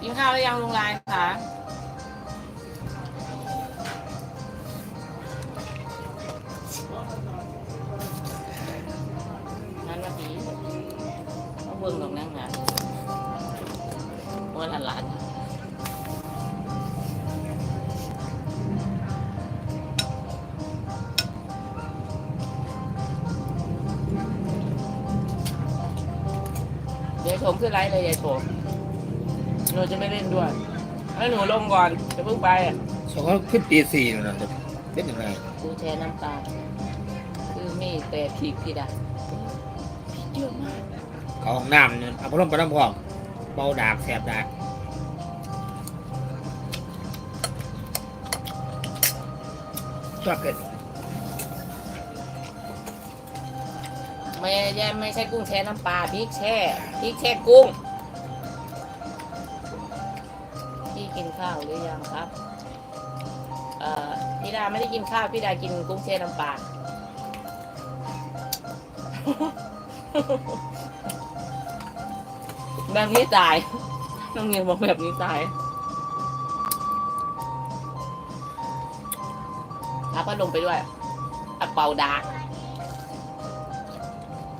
กินข้าวหรือยังลุงลายคะนั่นนาทีเอาเบิ่งตรงนั่งนะว่าหลานๆเดี๋ยวชมขึ้นไลฟ์เลยยายโฉม หนูจะไม่เล่นด้วยให้หนูลงก่อนจะเพิ่งไปอะสองเขาขึ้นตีสี่แล้วนะเป็นยังไงกูแช่น้ำตาลคือมีแต่พริกพี่ดาพริกเยอะมากเขาห้องน้ำเนี่ยเอาพัดลมไปน้ำพองเบาดากแสบดากชอบเกินไม่ใช่ไม่ใช่กุ้งแช่น้ำปลาพริกแช่พริกแช่กุ้ง กินข้าวหรือยังครับพี่ดาไม่ได้กินข้าวพี่ดากินกุ้งแช่น้ำปลาแบบนี้ตาย น้องเงียบอกแบบนี้ตายแล้วก็ลงไปด้วยอะเป่าดา